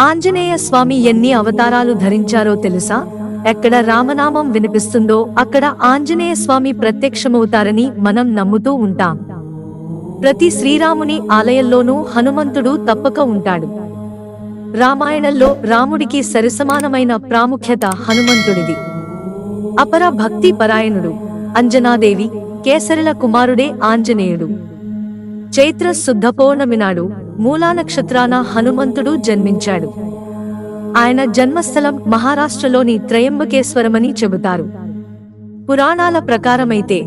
ఆంజనేయ స్వామి ఎన్ని అవతారాలు ధరించారో తెలుసా? ఎక్కడ రామనామం వినిపిస్తుందో అక్కడ ఆంజనేయ స్వామి ప్రత్యక్షమవుతారని మనం నమ్ముతూ ఉంటాం. ప్రతి శ్రీరాముని ఆలయంలోనూ హనుమంతుడు తప్పక ఉంటాడు. రామాయణంలో రాముడికి సరిసమానమైన ప్రాముఖ్యత హనుమంతుడిది. అపర భక్తి పరాయణుడు అంజనాదేవి కేసరిల కుమారుడే ఆంజనేయుడు. చైత్ర శుద్ధ పౌర్ణమి నాడు మూలా నక్షత్రాన హనుమంతుడు జన్మించాడు. ఆయన జన్మస్థలం మహారాష్ట్రలోని త్రయంబకేశ్వరమని చెబుతారు. పురాణాల ప్రకారమైతే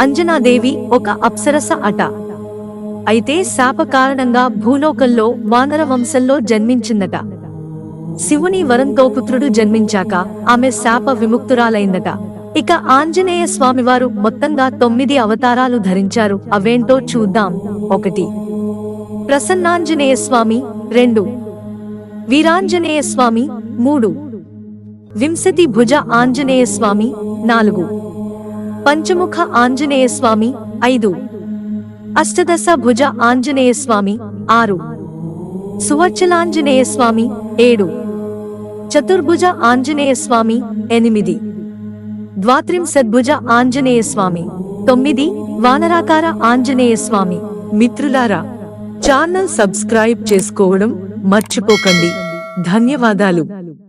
అంజనాదేవి ఒక అప్సరస అట. అయితే శాప కారణంగా భూలోకంలో వానర వంశంలో జన్మించిందట. శివుని వరంతో పుత్రుడు జన్మించాక ఆమె శాప విముక్తురాలైందట. ఇక ఆంజనేయ స్వామివారు మొత్తంగా తొమ్మిది అవతారాలు ధరించారు. అవేంటో చూద్దాం. ఒకటి. ప్రసన్నాంజనేయ స్వామి రెండు. వీరాంజనేయ స్వామి మూడు. వింశతి భుజ ఆంజనేయ స్వామి నాలుగు. పంచముఖ ఆంజనేయ స్వామి ఐదు. అష్టదశ భుజ ఆంజనేయ స్వామి ఆరు. సువర్చలాంజనేయ స్వామి ఏడు. చతుర్భుజ ఆంజనేయ స్వామి ఎనిమిది. ద్వాత్రిం సద్భుజ ఆంజనేయ స్వామి తొమ్మిది వానరాకార ఆంజనేయ స్వామి మిత్రులారా ఛానల్ సబ్స్క్రైబ్ చేసుకోవడం మర్చిపోకండి. ధన్యవాదాలు.